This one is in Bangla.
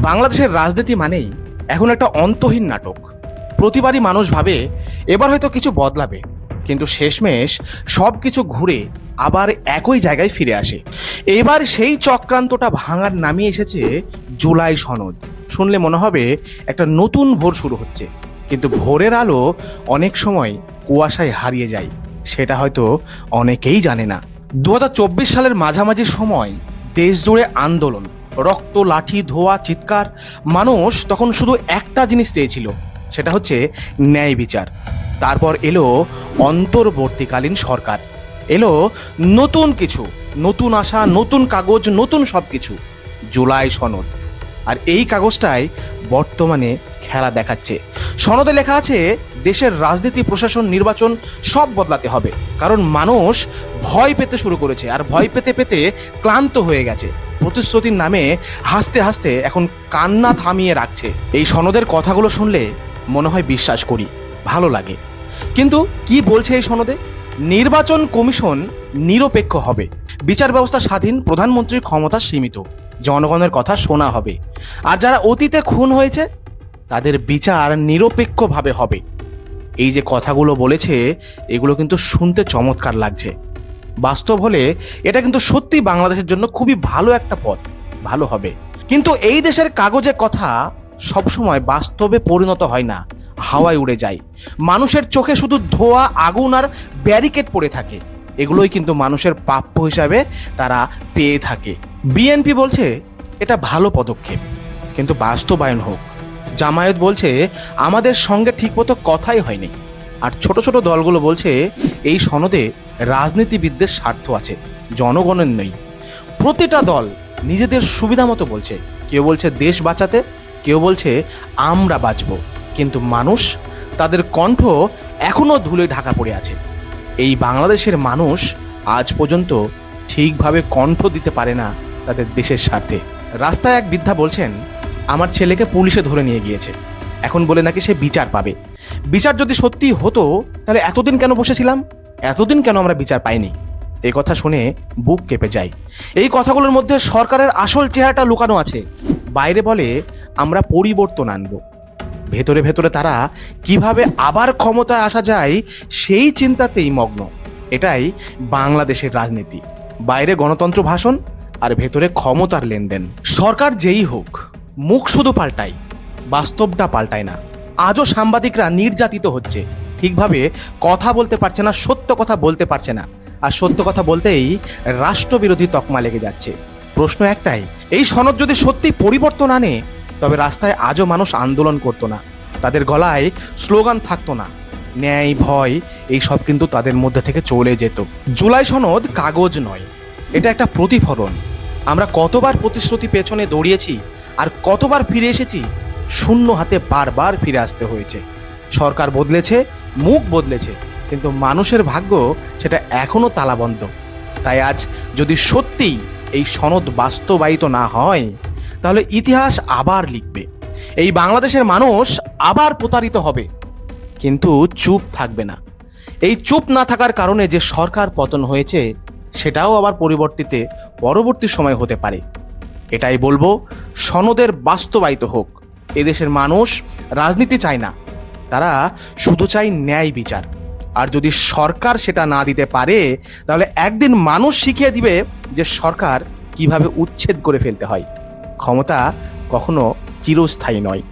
বাংলাদেশের রাজনীতি মানেই এখন একটা অন্তহীন নাটক। প্রতিবারই মানুষ ভাবে, এবার হয়তো কিছু বদলাবে, কিন্তু শেষমেশ সব কিছু ঘুরে আবার একই জায়গায় ফিরে আসে। এবার সেই চক্রান্তটা ভাঙার নামিয়ে এসেছে জুলাই সনদ। শুনলে মনে হবে একটা নতুন ভোর শুরু হচ্ছে, কিন্তু ভোরের আলো অনেক সময় কুয়াশায় হারিয়ে যায়, সেটা হয়তো অনেকেই জানে না। দু হাজার চব্বিশ সালের মাঝামাঝি সময় দেশ জুড়ে আন্দোলন রক্ত, লাঠি, ধোয়া, চিৎকার। মানুষ তখন শুধু একটা জিনিস চেয়েছিল, সেটা হচ্ছে ন্যায় বিচার। তারপর এলো অন্তর্বর্তীকালীন সরকার। এলো নতুন কিছু, নতুন আশা, নতুন কাগজ, নতুন সব কিছু জুলাই সনদ। আর এই কাগজটাই বর্তমানে খেলা দেখাচ্ছে। সনদে লেখা আছে, দেশের রাজনীতি, প্রশাসন, নির্বাচন সব বদলাতে হবে। কারণ মানুষ ভয় পেতে শুরু করেছে, আর ভয় পেতে পেতে ক্লান্ত হয়ে গেছে। প্রতিশ্রুতির নামে হাসতে হাসতে এখন কান্না থামিয়ে রাখছে। এই সনদের কথাগুলো শুনলে মনে হয় বিশ্বাস করি, ভালো লাগে। কিন্তু কি বলছে এই সনদে? নির্বাচন কমিশন নিরপেক্ষ হবে। বিচার ব্যবস্থা স্বাধীন, প্রধানমন্ত্রীর ক্ষমতা সীমিত। জনগণের কথা শোনা হবে। আর যারা অতীতে খুন হয়েছে, তাদের বিচার নিরপেক্ষভাবে হবে। এই যে কথাগুলো বলেছে, এগুলো কিন্তু শুনতে চমৎকার লাগছে। বাস্তব হলে এটা কিন্তু সত্যি বাংলাদেশের জন্য খুবই ভালো একটা পথ, ভালো হবে। কিন্তু এই দেশের কাগজে কথা সবসময় বাস্তবে পরিণত হয় না, হাওয়ায় উড়ে যায়। মানুষের চোখে শুধু ধোয়া, আগুন আর ব্যারিকেড পড়ে থাকে। এগুলোই কিন্তু মানুষের প্রাপ্য হিসাবে তারা পেয়ে থাকে। বিএনপি বলছে, এটা ভালো পদক্ষেপ, কিন্তু বাস্তবায়ন হোক। জামায়াত বলছে, আমাদের সঙ্গে ঠিকমতো কথাই হয়নি। আর ছোট ছোট দলগুলো বলছে, এই সনদে রাজনীতিবিদদের স্বার্থ আছে, জনগণের নেই। প্রতিটা দল নিজেদের সুবিধা মতো বলছে, কেউ বলছে দেশ বাঁচাতে, কেউ বলছে আমরা বাঁচব, কিন্তু মানুষ তাদের কণ্ঠ এখনও ধুলে ঢাকা পড়ে আছে। এই বাংলাদেশের মানুষ আজ পর্যন্ত ঠিকভাবে কণ্ঠ দিতে পারে না তাদের দেশের স্বার্থে। রাস্তায় এক বৃদ্ধা বলছেন, আমার ছেলেকে পুলিশে ধরে নিয়ে গিয়েছে। এখন বলে নাকি সে বিচার পাবে। বিচার যদি সত্যি হতো, তাহলে এতদিন কেন বসেছিলাম? এতদিন কেন আমরা বিচার পাইনি? এই কথা শুনে বুক কেঁপে যায়। এই কথাগুলোর মধ্যে সরকারের আসল চেহারাটা লুকানো আছে। বাইরে বলে, আমরা পরিবর্তন আনব। ভেতরে ভেতরে তারা কীভাবে আবার ক্ষমতায় আসা যায়, সেই চিন্তাতেই মগ্ন। এটাই বাংলাদেশের রাজনীতি। বাইরে গণতন্ত্র ভাষণ আর ভেতরে ক্ষমতার লেনদেন। সরকার যেই হোক, মুখ শুধু পাল্টায়। বাস্তবটা পাল্টায় না। আজও সাংবাদিকরা নির্যাতিত হচ্ছে। ঠিকভাবে কথা বলতে পারছে না, সত্য কথা বলতে পারছে না। আর সত্য কথা বলতেই রাষ্ট্রবিরোধী তকমা লেগে যাচ্ছে। প্রশ্ন একটাই, এই সনদ যদি সত্যি পরিবর্তন আনে, তবে রাস্তায় আজও মানুষ আন্দোলন করতো না। তাদের গলায় স্লোগান থাকতো না। ন্যায়, ভয়, এই সব কিন্তু তাদের মধ্যে থেকে চলে যেত। জুলাই সনদ কাগজ নয়, এটা একটা প্রতিফলন। আমরা কতবার প্রতিশ্রুতি পেছনে দৌড়িয়েছি, আর কতবার ফিরে এসেছি, শূন্য হাতে বারবার ফিরে আসতে হয়েছে। সরকার বদলেছে মুখ বদলেছে, কিন্তু মানুষের ভাগ্য সেটা এখনও তালাবন্ধ। তাই আজ যদি সত্যিই এই সনদ বাস্তবায়িত না হয়, তাহলে ইতিহাস আবার লিখবে। এই বাংলাদেশের মানুষ আবার প্রতারিত হবে। কিন্তু চুপ থাকবে না। এই চুপ না থাকার কারণে যে সরকার পতন হয়েছে, সেটাও আবার পরিবর্তিতে পরবর্তী সময় হতে পারে। এটাই বলব, সনদের বাস্তবায়িত হোক। এদেশের মানুষ রাজনীতি চায় না। তারা শুধু চাই ন্যায় বিচার। আর যদি সরকার সেটা না দিতে পারে, তাহলে একদিন মানুষ শিখিয়ে দিবে যে সরকার কীভাবে উচ্ছেদ করে ফেলতে হয়। ক্ষমতা কখনো চিরস্থায়ী নয়।